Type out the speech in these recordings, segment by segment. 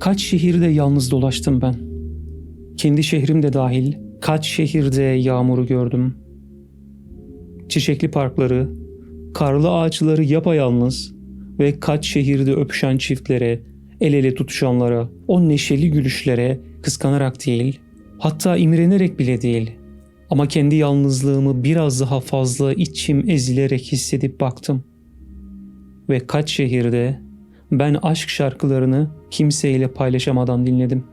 Kaç şehirde yalnız dolaştım ben. Kendi şehrim de dahil kaç şehirde yağmuru gördüm. Çiçekli parkları, karlı ağaçları yapayalnız ve kaç şehirde öpüşen çiftlere, el ele tutuşanlara, o neşeli gülüşlere kıskanarak değil, hatta imrenerek bile değil ama kendi yalnızlığımı biraz daha fazla içim ezilerek hissedip baktım. Ve kaç şehirde ben aşk şarkılarını kimseyle paylaşamadan dinledim.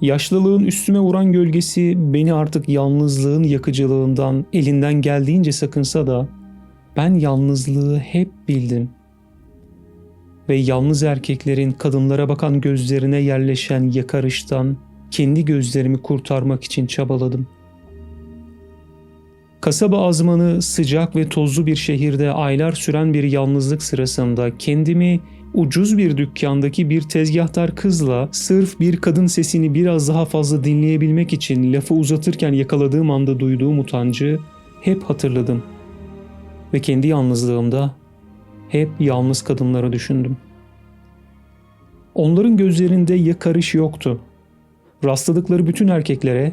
Yaşlılığın üstüme vuran gölgesi beni artık yalnızlığın yakıcılığından elinden geldiğince sakınsa da ben yalnızlığı hep bildim. Ve yalnız erkeklerin kadınlara bakan gözlerine yerleşen yakarıştan kendi gözlerimi kurtarmak için çabaladım. Kasaba azmanı sıcak ve tozlu bir şehirde aylar süren bir yalnızlık sırasında kendimi ucuz bir dükkandaki bir tezgahtar kızla sırf bir kadın sesini biraz daha fazla dinleyebilmek için lafı uzatırken yakaladığım anda duyduğum utancı hep hatırladım. Ve kendi yalnızlığımda hep yalnız kadınları düşündüm. Onların gözlerinde yakarış yoktu. Rastladıkları bütün erkeklere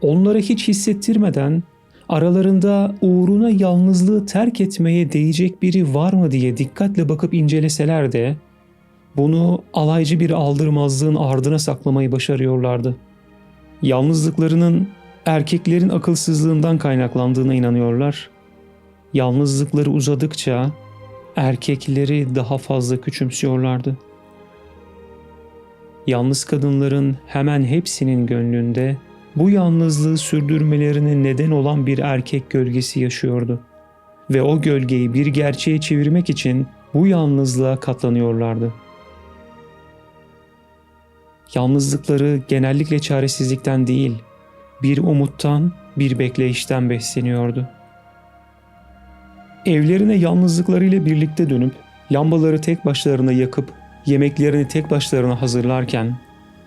onlara hiç hissettirmeden aralarında uğruna yalnızlığı terk etmeye değecek biri var mı diye dikkatle bakıp inceleseler de bunu alaycı bir aldırmazlığın ardına saklamayı başarıyorlardı. Yalnızlıklarının erkeklerin akılsızlığından kaynaklandığına inanıyorlar. Yalnızlıkları uzadıkça erkekleri daha fazla küçümsüyorlardı. Yalnız kadınların hemen hepsinin gönlünde bu yalnızlığı sürdürmelerine neden olan bir erkek gölgesi yaşıyordu. Ve o gölgeyi bir gerçeğe çevirmek için bu yalnızlığa katlanıyorlardı. Yalnızlıkları genellikle çaresizlikten değil, bir umuttan, bir bekleyişten besleniyordu. Evlerine yalnızlıklarıyla birlikte dönüp lambaları tek başlarına yakıp yemeklerini tek başlarına hazırlarken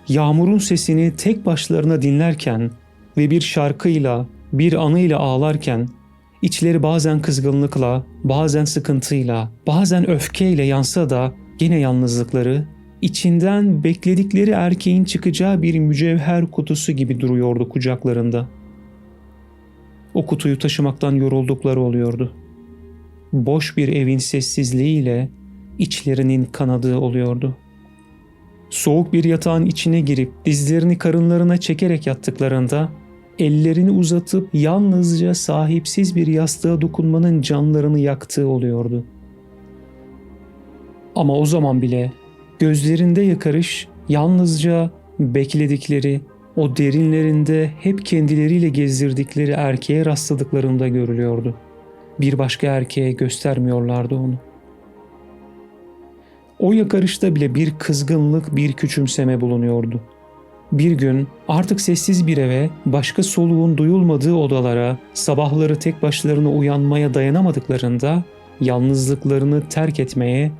yağmurun sesini tek başlarına dinlerken ve bir şarkıyla, bir anıyla ağlarken, içleri bazen kızgınlıkla, bazen sıkıntıyla, bazen öfkeyle yansa da gene yalnızlıkları, içinden bekledikleri erkeğin çıkacağı bir mücevher kutusu gibi duruyordu kucaklarında. O kutuyu taşımaktan yoruldukları oluyordu. Boş bir evin sessizliğiyle içlerinin kanadığı oluyordu.'' Soğuk bir yatağın içine girip dizlerini karınlarına çekerek yattıklarında ellerini uzatıp yalnızca sahipsiz bir yastığa dokunmanın canlarını yaktığı oluyordu. Ama o zaman bile gözlerinde yakarış yalnızca bekledikleri, o derinlerinde hep kendileriyle gezdirdikleri erkeğe rastladıklarında görülüyordu. Bir başka erkeğe göstermiyorlardı onu. O yakarışta bile bir kızgınlık, bir küçümseme bulunuyordu. Bir gün artık sessiz bir eve, başka soluğun duyulmadığı odalara, sabahları tek başlarına uyanmaya dayanamadıklarında yalnızlıklarını terk etmeye,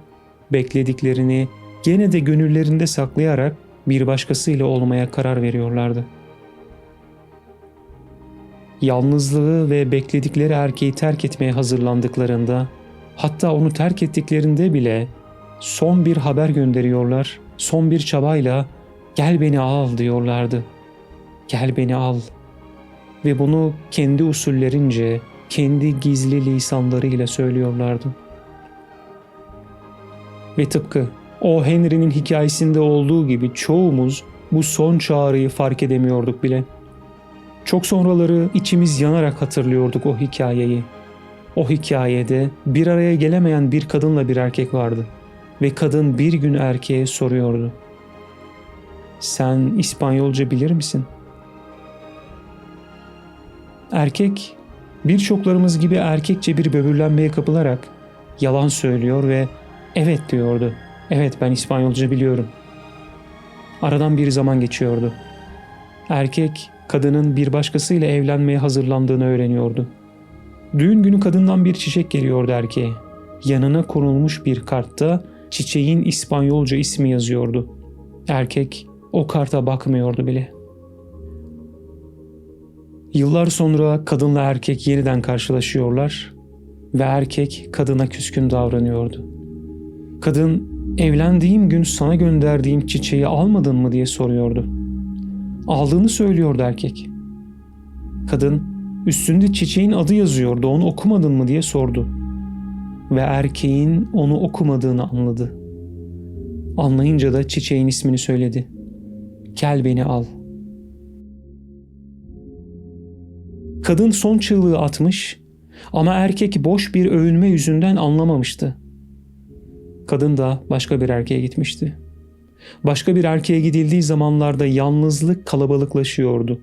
beklediklerini gene de gönüllerinde saklayarak bir başkasıyla olmaya karar veriyorlardı. Yalnızlığı ve bekledikleri erkeği terk etmeye hazırlandıklarında, hatta onu terk ettiklerinde bile son bir haber gönderiyorlar, son bir çabayla gel beni al diyorlardı. Gel beni al. Ve bunu kendi usullerince, kendi gizli lisanlarıyla söylüyorlardı. Ve tıpkı o Henry'nin hikayesinde olduğu gibi çoğumuz bu son çağrıyı fark edemiyorduk bile. Çok sonraları içimiz yanarak hatırlıyorduk o hikayeyi. O hikayede bir araya gelemeyen bir kadınla bir erkek vardı.'' Ve kadın bir gün erkeğe soruyordu. Sen İspanyolca bilir misin? Erkek birçoklarımız gibi erkekçe bir böbürlenmeye kapılarak yalan söylüyor ve evet diyordu. Evet ben İspanyolca biliyorum. Aradan bir zaman geçiyordu. Erkek kadının bir başkasıyla evlenmeye hazırlandığını öğreniyordu. Düğün günü kadından bir çiçek geliyordu erkeğe. Yanına konulmuş bir kartta çiçeğin İspanyolca ismi yazıyordu. Erkek o karta bakmıyordu bile. Yıllar sonra kadınla erkek yeniden karşılaşıyorlar ve erkek kadına küskün davranıyordu. Kadın Evlendiğim gün sana gönderdiğim çiçeği almadın mı diye soruyordu. Aldığını söylüyordu erkek. Kadın üstünde çiçeğin adı yazıyordu onu okumadın mı diye sordu. Ve erkeğin onu okumadığını anladı. Anlayınca da çiçeğin ismini söyledi. Gel beni al. Kadın son çığlığı atmış ama erkek boş bir övünme yüzünden anlamamıştı. Kadın da başka bir erkeğe gitmişti. Başka bir erkeğe gidildiği zamanlarda yalnızlık kalabalıklaşıyordu.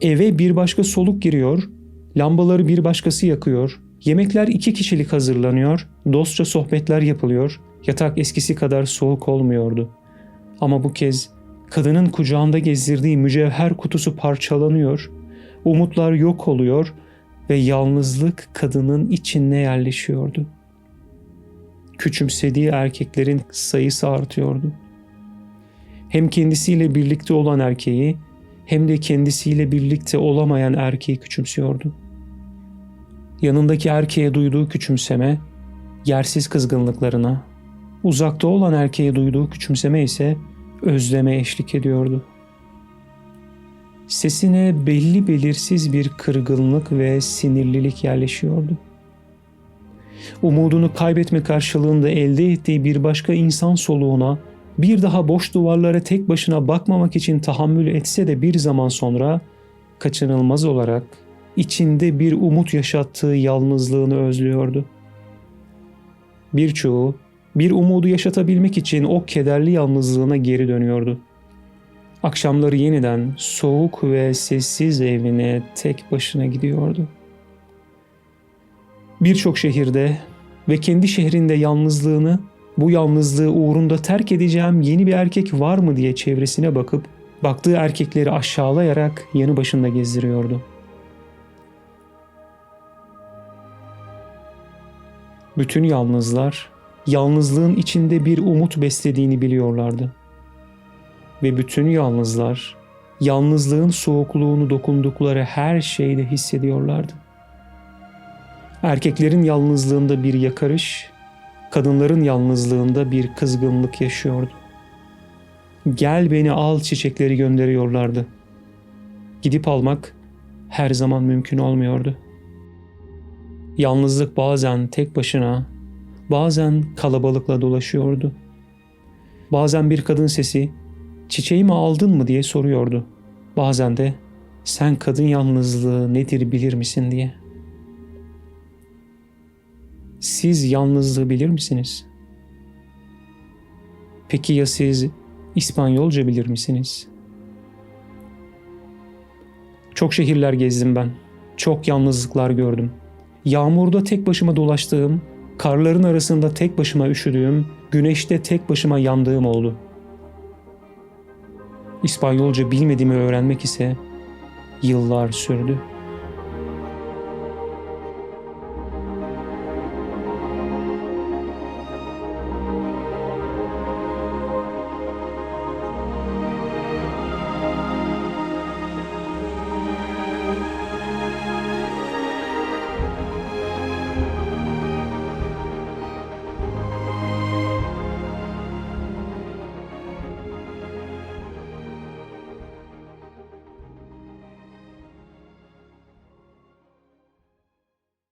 Eve bir başka soluk giriyor, lambaları bir başkası yakıyor, yemekler iki kişilik hazırlanıyor, dostça sohbetler yapılıyor, yatak eskisi kadar soğuk olmuyordu. Ama bu kez kadının kucağında gezdirdiği mücevher kutusu parçalanıyor, umutlar yok oluyor ve yalnızlık kadının içine yerleşiyordu. Küçümsediği erkeklerin sayısı artıyordu. Hem kendisiyle birlikte olan erkeği hem de kendisiyle birlikte olamayan erkeği küçümsüyordu. Yanındaki erkeğe duyduğu küçümseme, yersiz kızgınlıklarına, uzakta olan erkeğe duyduğu küçümseme ise özleme eşlik ediyordu. Sesine belli belirsiz bir kırgınlık ve sinirlilik yerleşiyordu. Umudunu kaybetme karşılığında elde ettiği bir başka insan soluğuna bir daha boş duvarlara tek başına bakmamak için tahammül etse de bir zaman sonra kaçınılmaz olarak içinde bir umut yaşattığı yalnızlığını özlüyordu. Birçoğu bir umudu yaşatabilmek için o kederli yalnızlığına geri dönüyordu. Akşamları yeniden soğuk ve sessiz evine tek başına gidiyordu. Birçok şehirde ve kendi şehrinde yalnızlığını, bu yalnızlığı uğrunda terk edeceğim yeni bir erkek var mı diye çevresine bakıp baktığı erkekleri aşağılayarak yanı başında gezdiriyordu. Bütün yalnızlar yalnızlığın içinde bir umut beslediğini biliyorlardı. Ve bütün yalnızlar yalnızlığın soğukluğunu dokundukları her şeyde hissediyorlardı. Erkeklerin yalnızlığında bir yakarış, kadınların yalnızlığında bir kızgınlık yaşıyordu. Gel beni al çiçekleri gönderiyorlardı. Gidip almak her zaman mümkün olmuyordu. Yalnızlık bazen tek başına, bazen kalabalıkla dolaşıyordu. Bazen bir kadın sesi çiçeğimi aldın mı diye soruyordu. Bazen de sen kadın yalnızlığı nedir bilir misin diye. Siz yalnızlığı bilir misiniz? Peki ya siz İspanyolca bilir misiniz? Çok şehirler gezdim ben. Çok yalnızlıklar gördüm. Yağmurda tek başıma dolaştığım, karların arasında tek başıma üşüdüğüm, güneşte tek başıma yandığım oldu. İspanyolca bilmediğimi öğrenmek ise yıllar sürdü.''